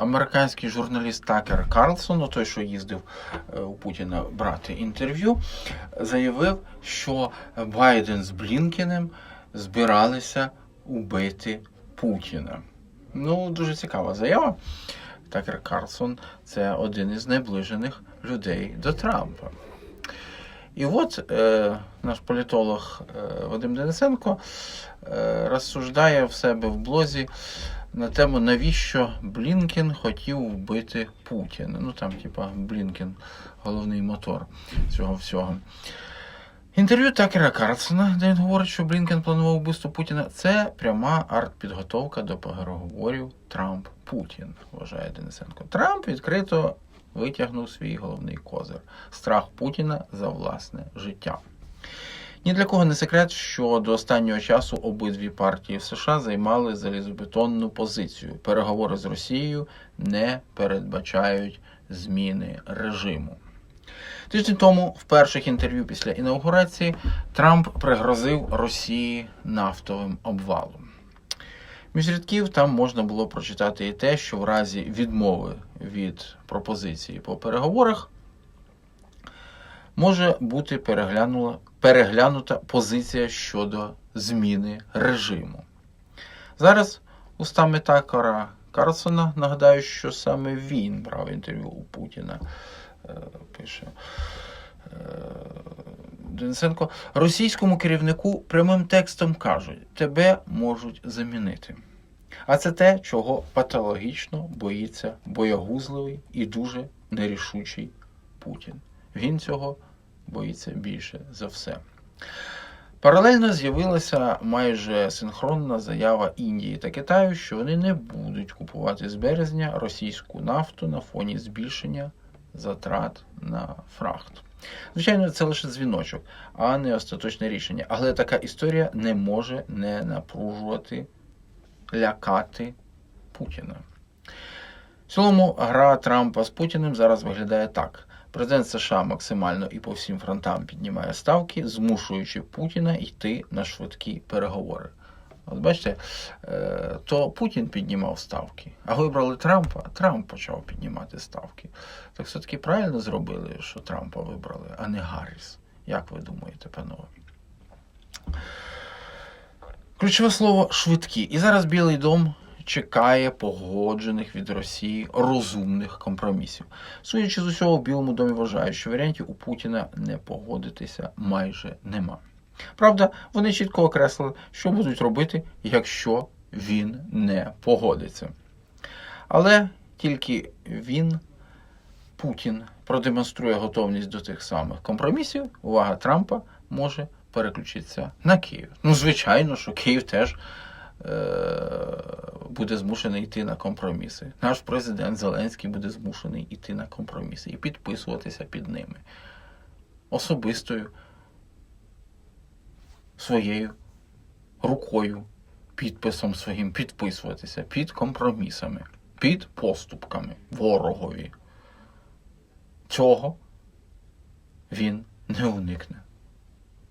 американський журналіст Такер Карлсон, ну, той, що їздив е, у Путіна брати інтерв'ю, заявив, що Байден з Блінкенем збиралися убити Путіна. Ну, дуже цікава заява. Такер Карлсон це один із найближених людей до Трампа. І от е, наш політолог е, Вадим Денисенко е, розсуждає в себе в блозі на тему, навіщо Блінкен хотів вбити Путіна. Ну там, типа, Блінкен головний мотор цього всього. Інтерв'ю Такера Карлсона, де він говорить, що Блінкен планував вбивство Путіна, це пряма артпідготовка до переговорів Трамп-Путін, вважає Денисенко. Трамп відкрито витягнув свій головний козир страх Путіна за власне життя. Ні для кого не секрет, що до останнього часу обидві партії в США займали залізобетонну позицію. Переговори з Росією не передбачають зміни режиму. Тиждень тому, в перших інтерв'ю після інаугурації, Трамп пригрозив Росії нафтовим обвалом. Між рядків там можна було прочитати і те, що в разі відмови від пропозиції по переговорах може бути переглянута позиція щодо зміни режиму. Зараз устами Такера Карлсона нагадаю, що саме він брав інтерв'ю у Путіна. Е, Пише е, Денисенко. Російському керівнику прямим текстом кажуть, тебе можуть замінити. А це те, чого патологічно боїться боягузливий і дуже нерішучий Путін. Він цього боїться більше за все. Паралельно з'явилася майже синхронна заява Індії та Китаю, що вони не будуть купувати з березня російську нафту на фоні збільшення затрат на фрахт. Звичайно, це лише дзвіночок, а не остаточне рішення. Але така історія не може не напружувати, лякати Путіна. В цілому, гра Трампа з Путіним зараз виглядає так. Президент США максимально і по всім фронтам піднімає ставки, змушуючи Путіна йти на швидкі переговори. От бачите, е, то Путін піднімав ставки, а вибрали Трампа, Трамп почав піднімати ставки. Так все-таки правильно зробили, що Трампа вибрали, а не Гарріс. Як ви думаєте, панове? Ключове слово швидкі. І зараз Білий дом чекає погоджених від Росії розумних компромісів. Судячи з усього, в Білому домі вважають, що варіантів у Путіна не погодитися майже нема. Правда, вони чітко окреслили, що будуть робити, якщо він не погодиться. Але тільки він, Путін, продемонструє готовність до тих самих компромісів, увага Трампа може переключитися на Київ. Ну, звичайно, що Київ теж е- буде змушений йти на компроміси. Наш президент Зеленський буде змушений йти на компроміси і підписуватися під ними. Особистою своєю рукою, підписом своїм підписуватися під компромісами, під поступками ворогові. Цього він не уникне.